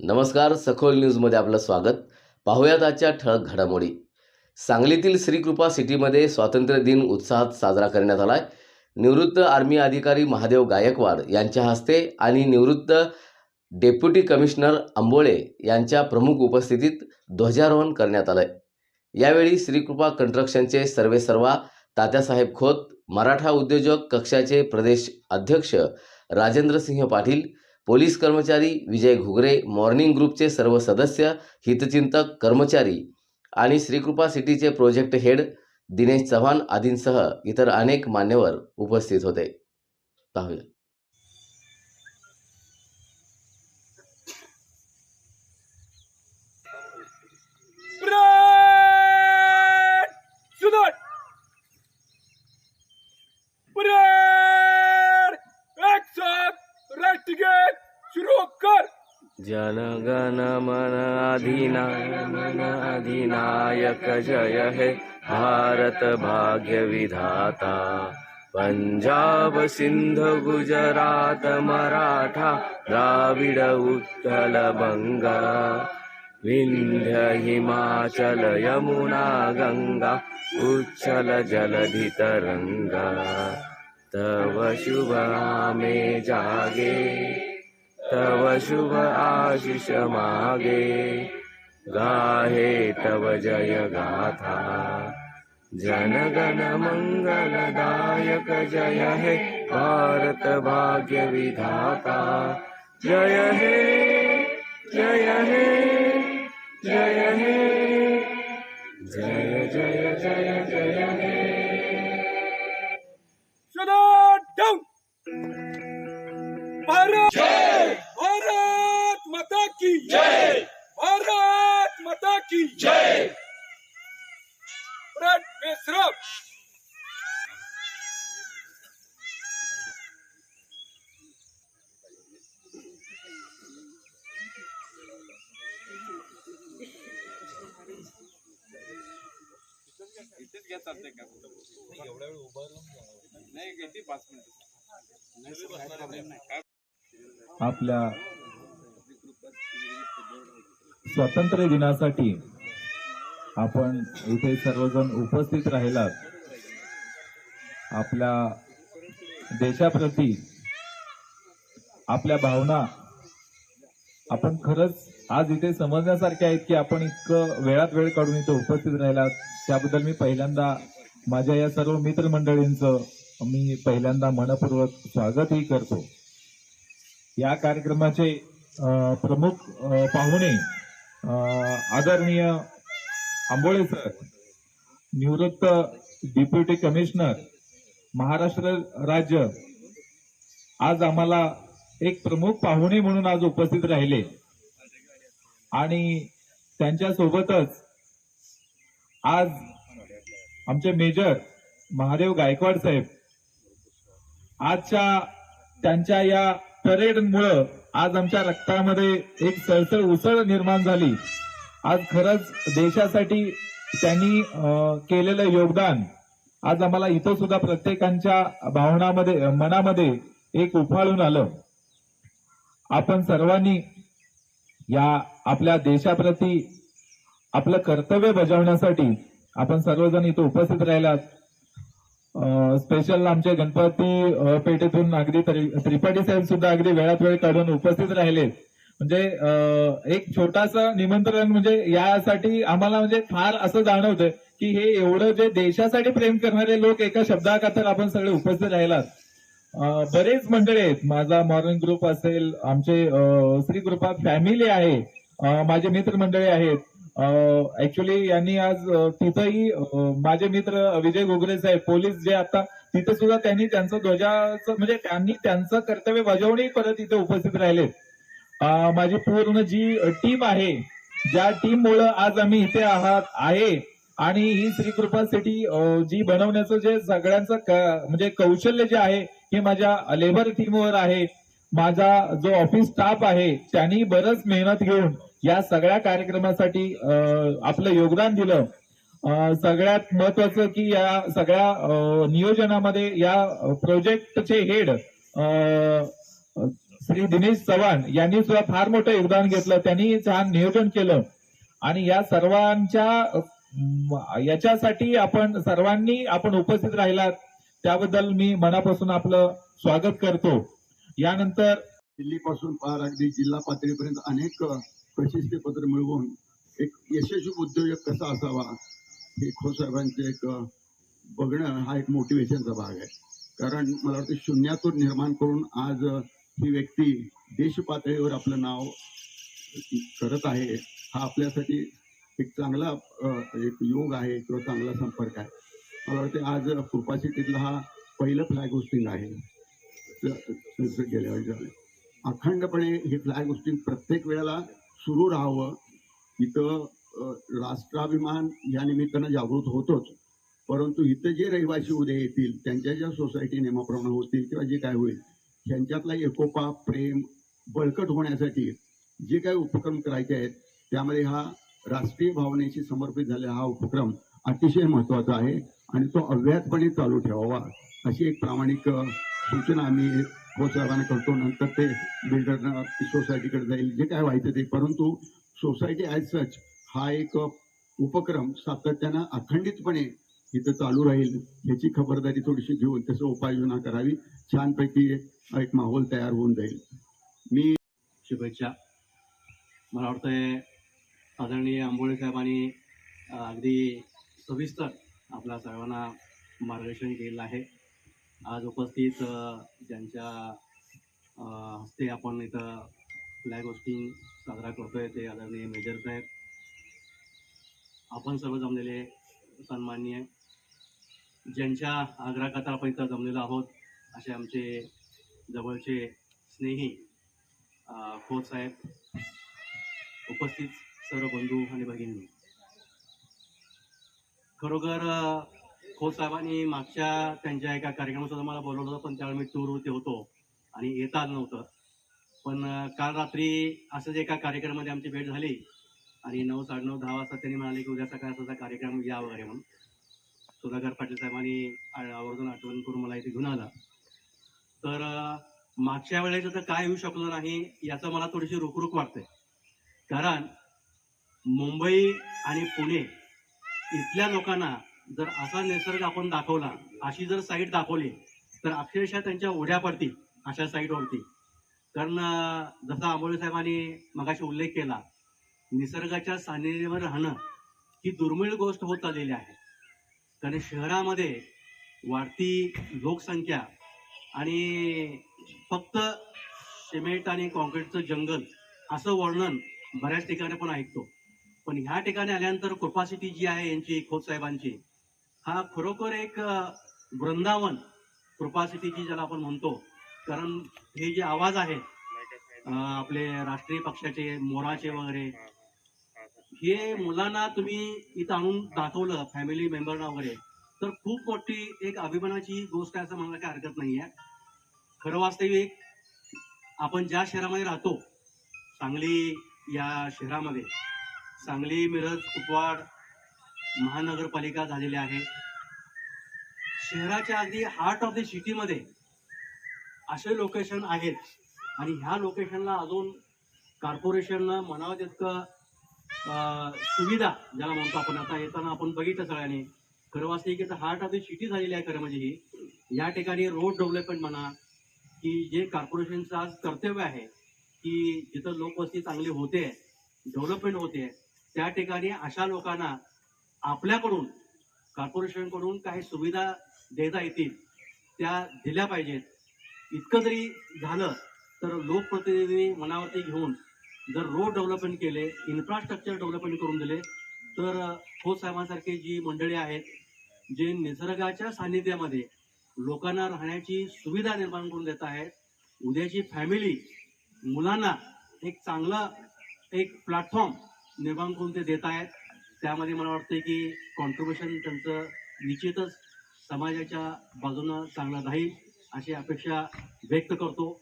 नमस्कार सखोल न्यूजमध्ये आपलं स्वागत. पाहूयात आजच्या ठळक घडामोडी. सांगलीतील श्रीकृपा सिटीमध्ये स्वातंत्र्य दिन उत्साहात साजरा करण्यात आला निवृत्त आर्मी अधिकारी महादेव गायकवाड यांच्या हस्ते आणि निवृत्त डेप्युटी कमिशनर आंबोळे यांच्या प्रमुख उपस्थितीत ध्वजारोहण करण्यात आलंय. यावेळी श्रीकृपा कंस्ट्रक्शनचे सर्वेसर्वा तात्यासाहेब खोत मराठा उद्योजक कक्षाचे प्रदेश अध्यक्ष राजेंद्र सिंह पाटील पोलीस कर्मचारी विजय घुगरे मॉर्निंग ग्रुपचे सर्व सदस्य हितचिंतक कर्मचारी आणि श्रीकृपा सिटीचे प्रोजेक्ट हेड दिनेश चव्हाण आदींसह इतर अनेक मान्यवर उपस्थित होते. पाहूया. जनगण अधिनायक जय हे भारत भाग्य विधाता पंजाब सिंध गुजरात मराठा द्राविड उत्कल बंगा। विंध्य हिमाचल यमुना गंगा उच्छल जलधि तरंगा तव शुभ जागे। तव शुभ आशिष मागे गाहे तव जय गाथा। जनगण मङ्गलदायक जय हे भारत भाग्य विधाता। जय हे जय हे जय हे। जय जय जय। चालतंय का एवढा वेळ उभं नाही घेते पाच मिनिट. आपल्या स्वातंत्र्य दिनासाठी आपण इथे सर्वजण उपस्थित राहिलात. आपल्या देशाप्रती आपल्या भावना आपण खरंच आज इथे समजण्यासारखे आहेत की आपण इतकं वेळात वेळ काढून इथे उपस्थित राहिलात. त्याबद्दल मी पहिल्यांदा माझ्या या सर्व मित्रमंडळींचं मी पहिल्यांदा मनपूर्वक स्वागतही करतो. या कार्यक्रमाचे प्रमुख पाहुणे आदरणीय आंबोळे सर निवृत्त डिप्युटी कमिशनर महाराष्ट्र राज्य आज आम्हाला एक प्रमुख पाहुणे म्हणून आज उपस्थित राहिले. आणि त्यांच्या सोबतच आज आमचे मेजर महादेव गायकवाड साहेब आजच्या त्यांच्या या परेडमुळं आज आमच्या रक्तामध्ये एक सळसळ उसळ निर्माण झाली. आज खरंच देशासाठी त्यांनी केलेलं योगदान आज आम्हाला इथं सुद्धा प्रत्येकांच्या भावनामध्ये मनामध्ये एक उफाळून आलं. आपण सर्वांनी या आपल्या देशाप्रती आपलं कर्तव्य बजावण्यासाठी आपण सर्वजण इथं उपस्थित राहिलात. स्पेशल आमचे गणपती पेठेतून अगदी त्रिपाठी साहेब सुद्धा अगदी वेळात वेळ काढून उपस्थित राहिले म्हणजे एक छोटासा निमंत्रण म्हणजे यासाठी आम्हाला म्हणजे फार असं जाणवतं की हे एवढं जे देशासाठी प्रेम करणारे लोक एका शब्दाकातर आपण सगळे उपस्थित राहिलात. बरेच मंडळी आहेत. माझा मॉर्निंग ग्रुप असेल आमचे श्री कृपा फॅमिली आहे. माझे माझे मित्रमंडळी आहेत. ऍक्च्युली यांनी आज तिथंही माझे मित्र विजय गोगरे साहेब पोलीस जे आता तिथे सुद्धा त्यांनी त्यांचं ध्वजाचं म्हणजे त्यांनी त्यांचं कर्तव्य बजावणी परत इथे उपस्थित राहिले माझी पूर्ण जी टीम आहे ज्या टीम मुळे आज आम्ही इथे आहात आहे. आणि ही श्रीकृपा सिटी जी बनवण्याचं जे सगळ्यांचं म्हणजे कौशल्य जे आहे हे माझ्या लेबर टीमवर आहे. माझा जो ऑफिस स्टाफ आहे त्यांनी बरंच मेहनत घेऊन या सगळ्या कार्यक्रमासाठी आपलं योगदान दिलं. सगळ्यात महत्वाचं की या सगळ्या नियोजनामध्ये या प्रोजेक्टचे हेड श्री दिनेश चव्हाण यांनी सुद्धा फार मोठं योगदान घेतलं. त्यांनी छान नियोजन केलं. आणि या सर्वांच्या याच्यासाठी आपण सर्वांनी आपण उपस्थित राहिलात. त्याबद्दल मी मनापासून आपलं स्वागत करतो. यानंतर दिल्लीपासून पार अगदी जिल्हा पातळीपर्यंत अनेक प्रशस्ती पत्र मिळवून एक यशस्वी उद्योजक कसा असावा हे खोसाहेबांचे एक बघणं हा एक मोटिवेशनचा भाग आहे. कारण मला वाटतं शून्यातून निर्माण करून आज ही व्यक्ती देश पातळीवर आपलं नाव करत आहे हा आपल्यासाठी एक चांगला एक योग आहे किंवा चांगला संपर्क आहे. मला वाटतं आज कृपा सिटीतला हा पहिलं फ्लॅग होस्टिंग आहे. गेल्या वेळी झालं. अखंडपणे हे फ्लॅग होस्टिंग प्रत्येक वेळेला सुरू राहावं. इथं राष्ट्राभिमान या निमित्तानं जागृत होतोच. परंतु इथं जे रहिवासी उद्या येतील त्यांच्या ज्या सोसायटी नियमाप्रमाणे होतील किंवा जे काय होईल त्यांच्यातला एकोपा प्रेम बळकट होण्यासाठी जे काही उपक्रम करायचे आहेत त्यामध्ये हा राष्ट्रीय भावनेशी समर्पित झालेला हा उपक्रम अतिशय महत्त्वाचा आहे आणि तो अव्याहतपणे चालू ठेवावा अशी एक प्रामाणिक सूचना आम्ही हो साहेबांना करतो. नंतर ते बिल्डरना सोसायटीकडे जाईल. जे काय व्हायचं ते. परंतु सोसायटी ॲज सच हा एक उपक्रम सातत्यानं अखंडितपणे इथं चालू राहील ह्याची खबरदारी थोडीशी घेऊन तसं उपाययोजना करावी. छानपैकी एक माहोल तयार होऊन जाईल. मी शुभेच्छा. मला वाटतंय आदरणीय आंबोळे साहेबांनी अगदी सविस्तर आपल्या सर्वांना मार्गदर्शन केलेलं आहे. आज उपस्थित ज्यांच्या हस्ते आपण इथं फ्लॅग होस्टिंग साजरा करतोय ते आदरणीय मेजर साहेब. आपण सर्व जमलेले सन्माननीय ज्यांच्या आग्रहाखातर आपण इथं जमलेलो आहोत असे आमचे जवळचे स्नेही खोत साहेब उपस्थित सर्व बंधू आणि भगिनी. खरोखर अ, खोत साहेबांनी मागच्या त्यांच्या एका कार्यक्रमासुद्धा मला बोलवलं होतं पण त्यावेळी मी टूरवरती होतो आणि येता आलं नव्हतं. पण काल रात्री असंच एका कार्यक्रमामध्ये आमची भेट झाली आणि नऊ साडेनऊ दहा वाजता त्यांनी म्हणाले की उद्या सकाळ असा कार्यक्रम या वगैरे म्हणून. सुधाकर पाटील साहेबांनी आवर्जून आठवण करून मला इथे घेऊन आला. तर मागच्या वेळेस तर काय होऊ शकलं नाही याचं मला थोडीशी रुखरुख वाटते कारण मुंबई आणि पुणे इथल्या लोकांना जर असा निसर्ग आपण दाखवला अशी जर साईट दाखवली तर अक्षरशः त्यांच्या ओढ्या पडतील अशा साईटवरती कारण जसा आंबोळे साहेबांनी मगाशी उल्लेख केला निसर्गाच्या सान्निध्यावर राहणं ही दुर्मिळ गोष्ट होत चाललेली आहे. कारण शहरामध्ये वाढती लोकसंख्या आणि फक्त सिमेंट आणि कॉन्क्रीटचं जंगल असं वर्णन बऱ्याच ठिकाणी पण ऐकतो. पण ह्या ठिकाणी आल्यानंतर कृपासिटी जी आहे यांची खोत साहेबांची हा खरोखर एक वृंदावन कृपासिटीची ज्याला आपण म्हणतो. कारण हे जे आवाज आहेत आपले राष्ट्रीय पक्षाचे मोराचे वगैरे हे मुलांना तुम्ही इथं आणून दाखवलं फॅमिली मेंबरना वगैरे तर खूप मोठी एक अभिमानाची गोष्ट आहे असं म्हणायला काही हरकत नाही आहे. खरं वास्तविक आपण ज्या शहरामध्ये राहतो सांगली या शहरामध्ये सांगली मिरज कुपवाड महानगरपालिका झालेली आहे. शहराच्या अगदी हार्ट ऑफ द सिटीमध्ये असे लोकेशन आहेत. आणि ह्या लोकेशनला अजून कॉर्पोरेशननं म्हणावं तितकं सुविधा ज्याला म्हणतो आपण. आता येताना आपण बघितलं सगळ्यांनी. खरं वास्तविक इथं हार्ट ऑफ द सिटी झालेली आहे खरं म्हणजे ही. या ठिकाणी रोड डेव्हलपमेंट म्हणा की जे कॉर्पोरेशनचं आज कर्तव्य आहे की जिथं लोकवस्ती चांगली होते डेव्हलपमेंट होते त्या ठिकाणी अशा लोकांना आपल्याकडून कॉर्पोरेशनकडून काही सुविधा देता येतील त्या दिल्या पाहिजेत. इतकं जरी झालं तर लोकप्रतिनिधी मनावरती घेऊन जर रोड डेव्हलपमेंट केले इन्फ्रास्ट्रक्चर डेव्हलपमेंट करून दिले तर हो साहेबांसारखी जी मंडळी आहेत जे निसर्गाच्या सान्निध्यामध्ये लोकांना राहण्याची सुविधा निर्माण करून देत आहेत उद्याची फॅमिली मुलांना एक चांगला एक प्लॅटफॉर्म निर्माण करून ते देत आहेत. त्यामध्ये मला वाटतं की कॉन्ट्रीब्युशन त्यांचं निश्चितच समाजाच्या बाजूनं चांगलं राहील अशी अपेक्षा व्यक्त करतो.